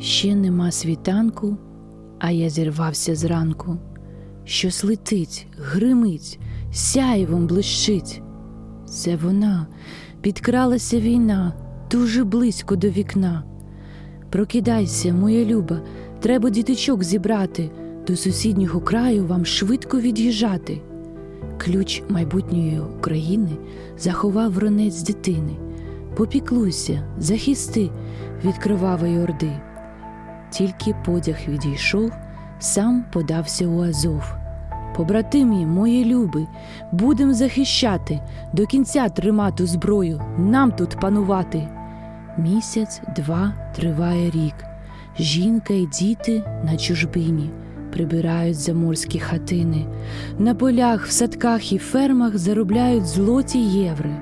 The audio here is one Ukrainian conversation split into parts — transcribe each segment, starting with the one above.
Ще нема світанку, а я зірвався зранку. Щось летить, гримить, сяєвом блищить. Це вона, підкралася війна, дуже близько до вікна. Прокидайся, моя люба, треба діточок зібрати, до сусіднього краю вам швидко від'їжджати. Ключ майбутньої України заховав ронець дитини. Попіклуйся, захисти від кровавої орди. Тільки подяг відійшов, сам подався у Азов. Побратимі, мої люби, будем захищати, до кінця тримати зброю, нам тут панувати. Місяць, два триває рік. Жінка і діти на чужбині прибирають заморські хатини. На полях, в садках і фермах заробляють злоті єври,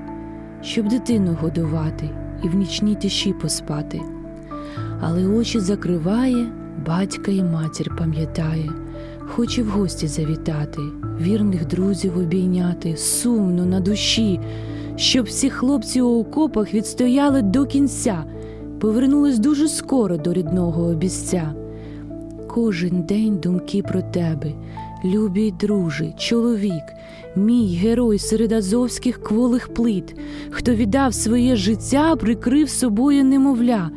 щоб дитину годувати і в нічній тиші поспати. Але очі закриває, батька і матір пам'ятає, хоче в гості завітати, вірних друзів обійняти, сумно на душі, щоб всі хлопці у окопах відстояли до кінця, повернулись дуже скоро до рідного обіця. Кожен день думки про тебе, любій друже, чоловік, мій герой серед азовських кволих плит, хто віддав своє життя, прикрив собою немовля.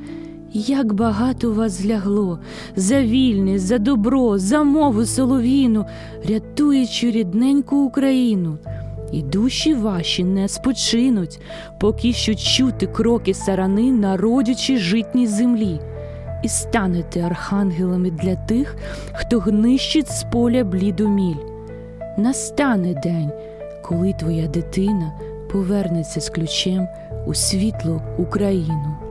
Як багато вас злягло за вільність, за добро, за мову солов'їну, рятуючи рідненьку Україну. І душі ваші не спочинуть, поки що чути кроки сарани на родючій житній землі, і станете архангелами для тих, хто гнищить з поля бліду міль. Настане день, коли твоя дитина повернеться з ключем у світлу Україну.